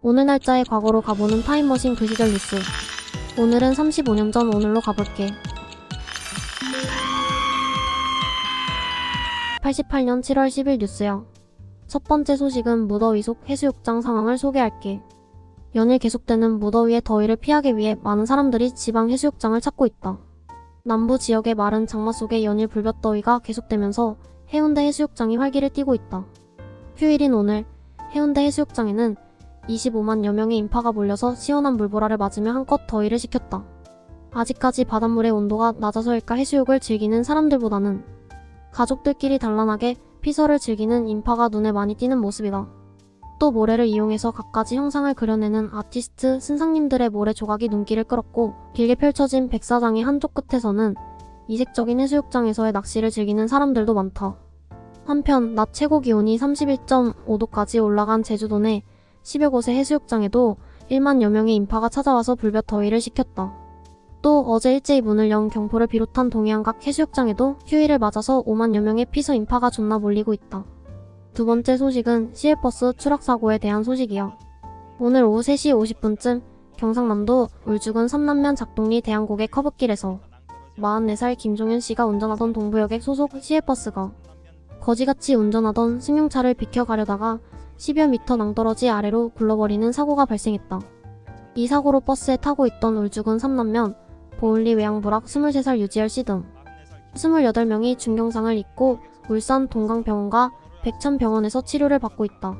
오늘 날짜의 과거로 가보는 타임머신 그 시절 뉴스. 오늘은 35년 전 오늘로 가볼게. 88년 7월 10일 뉴스야. 첫 번째 소식은 무더위 속 해수욕장 상황을 소개할게. 연일 계속되는 무더위의 더위를 피하기 위해 많은 사람들이 지방 해수욕장을 찾고 있다. 남부 지역의 마른 장마 속에 연일 불볕더위가 계속되면서 해운대 해수욕장이 활기를 띠고 있다. 휴일인 오늘 해운대 해수욕장에는 25만여 명의 인파가 몰려서 시원한 물보라를 맞으며 한껏 더위를 식혔다. 아직까지 바닷물의 온도가 낮아서일까 해수욕을 즐기는 사람들보다는 가족들끼리 단란하게 피서를 즐기는 인파가 눈에 많이 띄는 모습이다. 또 모래를 이용해서 갖가지 형상을 그려내는 아티스트 선상님들의 모래 조각이 눈길을 끌었고 길게 펼쳐진 백사장의 한쪽 끝에서는 이색적인 해수욕장에서의 낚시를 즐기는 사람들도 많다. 한편 낮 최고 기온이 31.5도까지 올라간 제주도 내 10여 곳의 해수욕장에도 1만여 명의 인파가 찾아와서 불볕 더위를 식혔다. 또 어제 일제히 문을 연 경포를 비롯한 동해안 각 해수욕장에도 휴일을 맞아서 5만여 명의 피서 인파가 존나 몰리고 있다. 두 번째 소식은 시외버스 추락사고에 대한 소식이야. 오늘 오후 3시 50분쯤 경상남도 울주군 삼남면 작동리 대한고개 커브길에서 44살 김종현 씨가 운전하던 동부여객 소속 시외버스가 거지같이 운전하던 승용차를 비켜가려다가 10여 미터 낭떠러지 아래로 굴러버리는 사고가 발생했다. 이 사고로 버스에 타고 있던 울주군 삼남면 보은리 외양부락 23살 유지열 씨 등 28명이 중경상을 입고 울산 동강병원과 백천병원에서 치료를 받고 있다.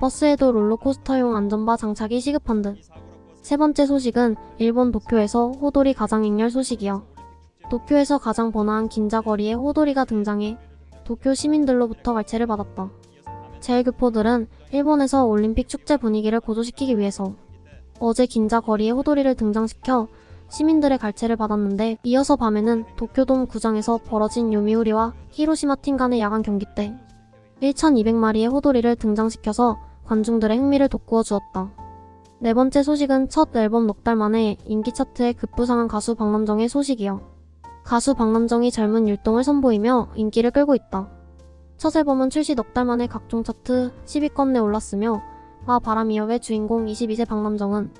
버스에도 롤러코스터용 안전바 장착이 시급한 듯. 세 번째 소식은 일본 도쿄에서 호돌이 가장 익렬 소식이야. 도쿄에서 가장 번화한 긴자거리에 호돌이가 등장해 도쿄 시민들로부터 갈채를 받았다. 제일교포들은 일본에서 올림픽 축제 분위기를 고조시키기 위해서 어제 긴자 거리에 호돌이를 등장시켜 시민들의 갈채를 받았는데 이어서 밤에는 도쿄돔 구장에서 벌어진 요미우리와 히로시마 팀 간의 야간 경기 때 1200마리의 호돌이를 등장시켜서 관중들의 흥미를 돋구어 주었다. 네 번째 소식은 첫 앨범 넉 달 만에 인기 차트에 급부상한 가수 박남정의 소식이야. 가수 박남정이 젊은 율동을 선보이며 인기를 끌고 있다. 첫 앨범은 출시 넉 달 만에 각종 차트 10위권에 올랐으며 아 바람이여의 주인공 22세 박남정은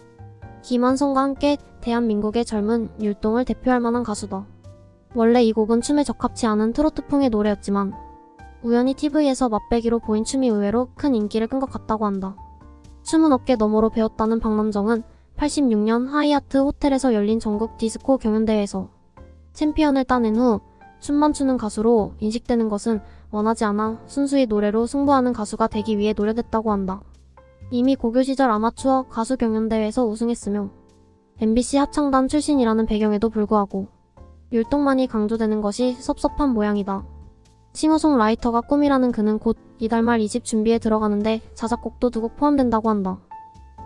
김한성과 함께 대한민국의 젊은 율동을 대표할 만한 가수다. 원래 이 곡은 춤에 적합치 않은 트로트풍의 노래였지만 우연히 TV에서 맛배기로 보인 춤이 의외로 큰 인기를 끈 것 같다고 한다. 춤은 어깨 너머로 배웠다는 박남정은 86년 하이아트 호텔에서 열린 전국 디스코 경연대회에서 챔피언을 따낸 후 춤만 추는 가수로 인식되는 것은 원하지 않아 순수히 노래로 승부하는 가수가 되기 위해 노력했다고 한다. 이미 고교 시절 아마추어 가수 경연대회에서 우승했으며 MBC 합창단 출신이라는 배경에도 불구하고 율동만이 강조되는 것이 섭섭한 모양이다. 싱어송라이터가 꿈이라는 그는 곧 이달 말이집 준비에 들어가는데 자작곡도 두 곡 포함된다고 한다.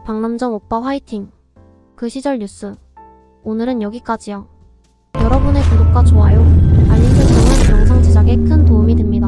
박남정 오빠 화이팅! 그 시절 뉴스. 오늘은 여기까지야. 여러분의 구독과 좋아요, 알림 설정은 영상 제작에 큰 도움이 됩니다.